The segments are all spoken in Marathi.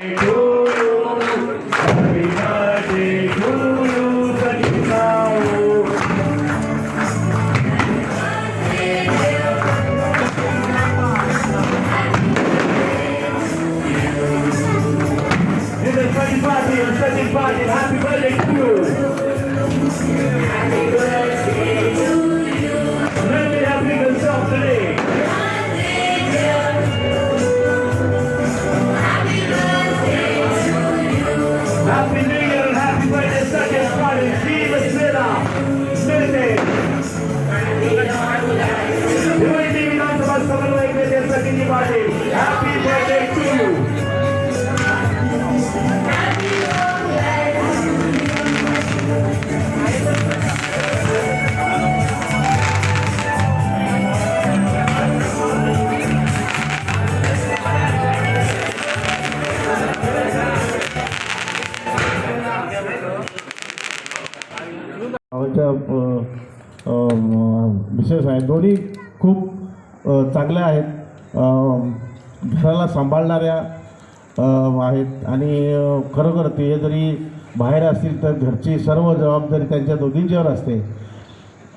Hey. Everybody. Happy birthday to you. विशेष आहे दोन्ही खूप चांगल्या आहेत घराला सांभाळणाऱ्या आहेत. आणि खरोखर ते जरी बाहेर असतील तर घरची सर्व जबाबदारी त्यांच्या दोघींच्यावर असते.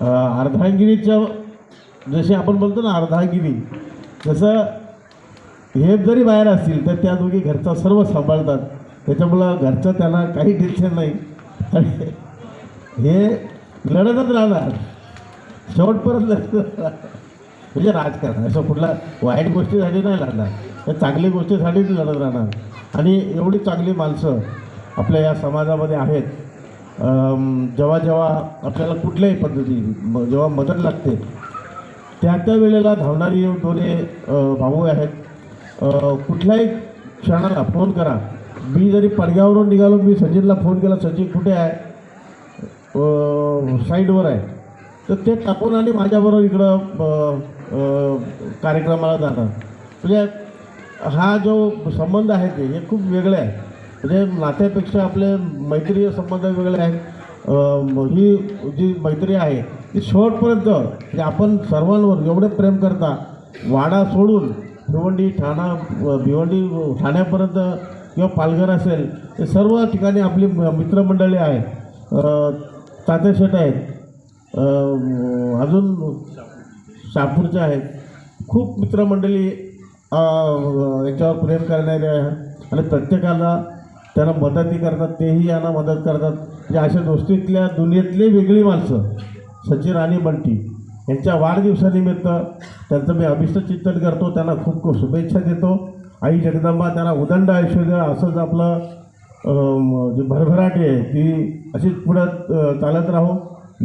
अ, अर्धांगिनीच्या आपण बोलतो ना अर्धांगिनी जसं हे जरी बाहेर असतील तर त्या दोघी घरचा सर्व सांभाळतात. त्याच्यामुळं घरचं त्यांना काही टेन्शन नाही. आणि हे लढतच राहणार. शेवटपर्यंत लढत राहणार. म्हणजे राजकारण? असं कुठला वाईट गोष्टीसाठी नाही लढणार तर चांगली गोष्टीसाठीच लढत राहणार. आणि एवढी चांगली माणसं आपल्या या समाजामध्ये आहेत. जेव्हा जेव्हा आपल्याला कुठल्याही पद्धती म- जेव्हा मदत लागते त्या त्या वेळेला धावणारी दोन्ही भाऊ आहेत. कुठल्याही क्षणाला फोन करा. मी जरी पडग्यावरून निघालो मी सचिनला फोन केला सचिन कुठे आहे? साईडवर आहे. तर ते टाकून आणि माझ्याबरोबर इकडं कार्यक्रमाला जातात. म्हणजे हा जो संबंध आहे ते हे खूप वेगळे आहे. म्हणजे नात्यापेक्षा आपले मैत्रीय संबंध वेगळे आहेत. ही जी मैत्री आहे ती शेवटपर्यंत म्हणजे आपण सर्वांवर एवढे प्रेम करता वाडा सोडून भिवंडी ठाणा भिवंडी ठाण्यापर्यंत किंवा पालघर असेल ते सर्व ठिकाणी आपली म- मित्रमंडळी आहे तातेशेट तात्याशेट आहेत. अजून शहापूरचे आहेत. खूप मित्रमंडळी याच्यावर प्रेम करणारे आहेत. आणि प्रत्येकाला त्यांना मदतही करतात तेही यांना मदत करतात. म्हणजे अशा दोस्तीतल्या दुनियेतली वेगळी माणसं सचिन आणि बंटी यांच्या वाढदिवसानिमित्त त्यांचं मी अभिष्ट चिंतन करतो. त्यांना खूप खूप शुभेच्छा देतो. आई जगदंबा त्यांना उदंड आयुष्य द्या असंच आपलं जे जी भरभराटी आहे ती अशीच पुढं चालत राहो.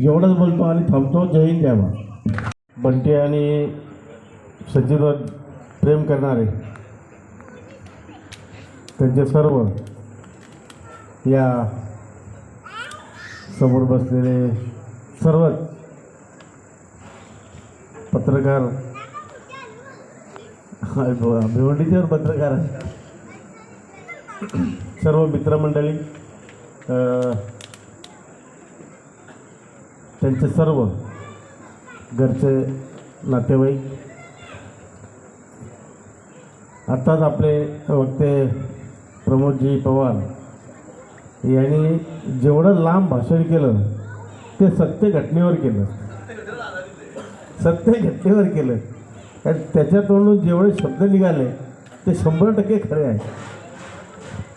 एवढंच बोलतो आणि थांबतो. जय हिंद जय बंटी आणि सचिनवर प्रेम करणारे त्यांचे सर्व या समोर बसलेले सर्वच पत्रकार भिवंडीच्यावर पत्रकार सर्व मित्रमंडळी त्यांचे सर्व घरचे नातेवाईक. आत्ताच आपले वक्ते प्रमोदजी पवार यांनी जेवढं लांब भाषण केलं ते सत्य घटनेवर केलं. सत्य घटनेवर केलं. आणि त्याच्यातून जेवढे शब्द निघाले ते शंभर टक्के खरे आहे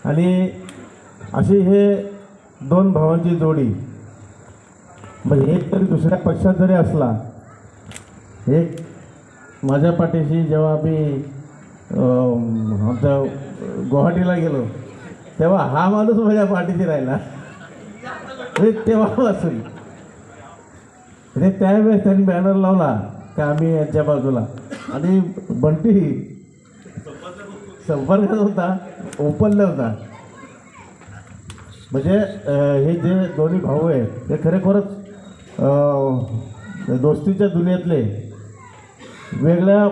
आणि अशी हे दोन भावांची जोडी म्हणजे एक तरी दुसऱ्या पक्षात जरी असला एक माझ्या पाठीशी जेव्हा मी आमच्या गुवाहाटीला गेलो तेव्हा हा माणूस माझ्या पाठीशी राहिला. तेव्हापासून. म्हणजे त्यावेळेस त्यांनी बॅनर लावला का आम्ही यांच्या बाजूला. आणि बंटी संपर्कात होता ओपनला होता. म्हणजे हे जे दोन्ही भाऊ आहेत ते खरेखरच दोस्तीच्या दुनियेतले. वेगळ्या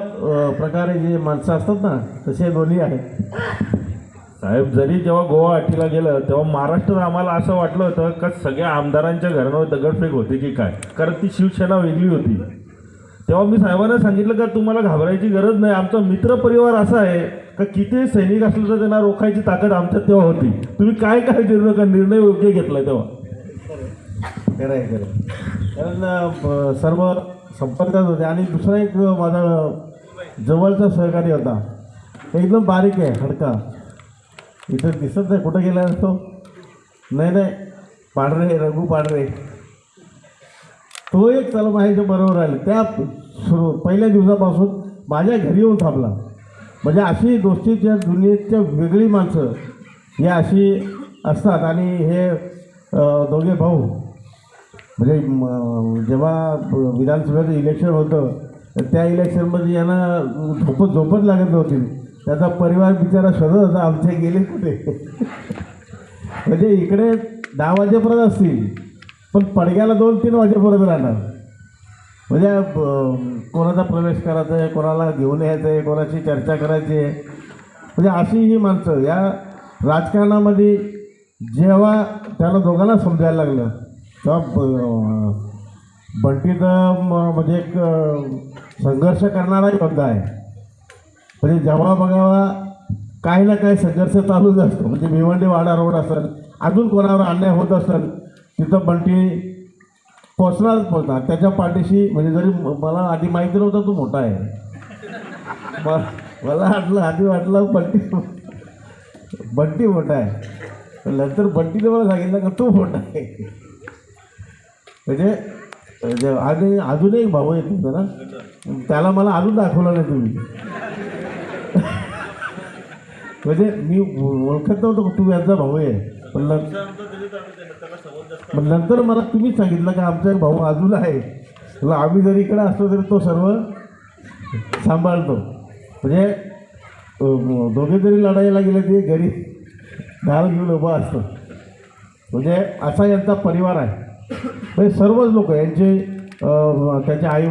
प्रकारे जे माणसं असतात ना तसे दोन्ही आहेत. साहेब जरी जेव्हा गोवा गुवाहाटीला गेलं तेव्हा महाराष्ट्रात आम्हाला असं वाटलं होतं का सगळ्या आमदारांच्या घरांवर दगडफेक होते की काय? कारण ती शिवसेना वेगळी होती. तेव्हा मी साहेबांना सांगितलं का तुम्हाला घाबरायची गरज नाही? आमचा मित्र परिवार असा आहे का किती सैनिक असलं तर त्यांना रोखायची ताकद आमच्यात तेव्हा होती. तुम्ही काय काय निर्णय निर्णय योग्य घेतला तेव्हा? खरं आहे खरं कारण सर्व संपर्कात होते. आणि दुसरा एक माझा जवळचा सहकारी होता. एकदम बारीक आहे हडका. इथं दिसत नाही कुठं गेला असतो? नाही नाही. पांढरे रघु पांढरे. तो एक चला माझ्या बरोबर राहिला. त्या सुरू पहिल्या दिवसापासून माझ्या घरी येऊन थांबला. म्हणजे अशी दोस्तीच्या दुनियेच्या वेगळी माणसं ही अशी असतात. आणि हे दोघे भाऊ म्हणजे जेव्हा विधानसभेचं इलेक्शन होतं तर त्या इलेक्शनमध्ये यांना झोपत झोपत लागत नव्हती. त्याचा परिवार बिचारा शोधत होता आमचे गेले कुठे? म्हणजे इकडे दहा वाजेपर्यंत असतील पण पडग्याला दोन तीन वाजेपर्यंत राहणार. म्हणजे कोणाचा प्रवेश करायचा आहे कोणाला घेऊन यायचं आहे कोणाची चर्चा करायची आहे. म्हणजे अशी ही माणसं या राजकारणामध्ये जेव्हा त्याला दोघांना समजायला लागलं बंटी तर म्हणजे एक संघर्ष करणाराही योद्धा आहे. म्हणजे जेव्हा बघावा काही ना काही संघर्ष चालूच असतो. म्हणजे भिवंडी वाडा रोड असेल अजून कोणावर अन्याय होत असेल तिथं बंटी पोचणारच पोचणार. त्याच्या पाठीशी म्हणजे जरी मला आधी माहिती नव्हतं तो मोठा आहे. मला वाटलं आधी वाटलं बंटी बंटी मोठा आहे. नंतर बंटीने मला सांगितलं का तो मोठा आहे. म्हणजे, म्हणजे आणि अजून एक भाऊ आहे तुमचा ना? त्याला मला अजून दाखवलं नाही तुम्ही. म्हणजे मी ओळखत नव्हतो तू यांचा भाऊ आहे. पण पण नंतर मला तुम्हीच सांगितलं का आमचा एक भाऊ अजून आहे. तुला आम्ही जरी इकडे असलो तरी तो सर्व सांभाळतो. म्हणजे दोघे जरी लढायला गेले ते घरी ढाल घेऊन उभा असतो. म्हणजे असा यांचा परिवार आहे. म्हणजे सर्वच लोक यांचे अं, त्याचे आई